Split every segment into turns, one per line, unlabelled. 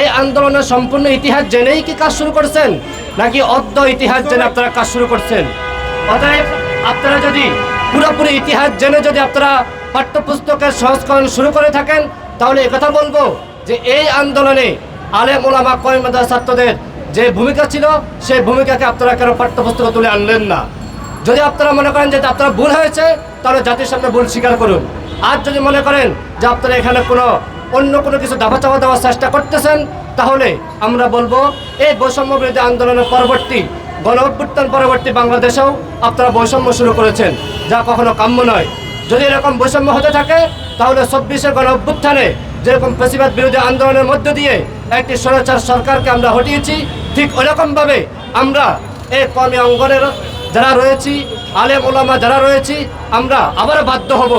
এই আন্দোলনের সম্পূর্ণ ইতিহাস জেনেই কি কাজ শুরু করছেন? নাকি অর্ধ ইতিহাস জেনে আপনারা কাজ শুরু করছেন? অতএব আপনারা যদি পুরোপুরি ইতিহাস জেনে যদি আপনারা পাঠ্যপুস্তকের সংস্করণ শুরু করে থাকেন, তাহলে একথা বলব যে এই আন্দোলনে আলেম ওলামা কয়েমাদার ছাত্রদের যে ভূমিকা ছিল, সেই ভূমিকাকে আপনারা কেন পাঠ্যপুস্তকে তুলে আনলেন না? যদি আপনারা মনে করেন যে আপনারা ভুল হয়েছে, তাহলে জাতির সামনে ভুল স্বীকার করুন। আর যদি মনে করেন যে আপনারা এখানে কোনো অন্য কোনো কিছু দাবা চাপা দেওয়ার চেষ্টা করতেছেন, তাহলে আমরা বলব, এই বৈষম্য বিরোধী আন্দোলনের পরবর্তী, গণ অভ্যুত্থান পরবর্তী বাংলাদেশেও আপনারা বৈষম্য শুরু করেছেন, যা কখনো কাম্য নয়। যদি এরকম বৈষম্য হতে থাকে, তাহলে চব্বিশের গণ অভ্যুত্থানে যেরকম ফেসিবাদ বিরোধী আন্দোলনের মধ্য দিয়ে একটি স্বৈরাচার সরকারকে আমরা হটিয়েছি, ঠিক ওরকমভাবে আমরা এই কর্মী অঙ্গনের যারা রয়েছি, আলেম ওলামা যারা রয়েছি, আমরা আবারও বাধ্য হব।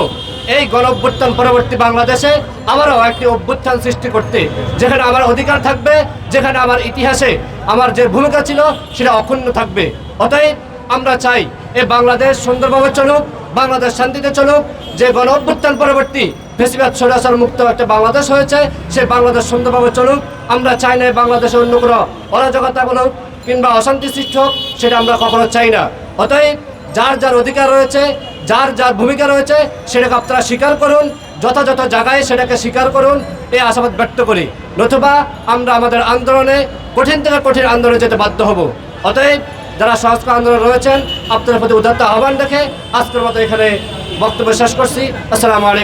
এই গণ অভ্যুত্থান পরবর্তী বাংলাদেশে আবারও একটি অভ্যুত্থান সৃষ্টি করতে, যেখানে আমার অধিকার থাকবে, যেখানে আমার ইতিহাসে আমার যে ভূমিকা ছিল সেটা অক্ষুণ্ণ থাকবে। অতএব আমরা চাই এই বাংলাদেশ সুন্দরভাবে চলুক, বাংলাদেশ শান্তিতে চলুক, যে গণ অভ্যুত্থান পরবর্তী বেশিরভাগ সরাসর মুক্ত একটা বাংলাদেশ হয়েছে, সে বাংলাদেশ সুন্দরভাবে চলুক। আমরা চাই না বাংলাদেশে অন্য কোনো অরাজকতা বলুক কিংবা অশান্তি সৃষ্টি হোক, সেটা আমরা কখনো চাই না। অতএব যার যার অধিকার রয়েছে যার যার ভূমিকা রয়েছে, সেটাকে আপনারা স্বীকার করুন, যথাযথ জায়গায় সেটাকে স্বীকার করুন, এই আশাবাদ ব্যক্ত করি। নতুবা আমরা আমাদের আন্দোলনে, কঠিন থেকে কঠিন আন্দোলনে যেতে বাধ্য হব। অতএব যারা সংস্কার আন্দোলন রয়েছেন, আপনাদের প্রতি উদাত্ত আহ্বান রেখে আজকের মতো এখানে বক্তব্য শেষ করছি। আসসালামু আলাইকুম।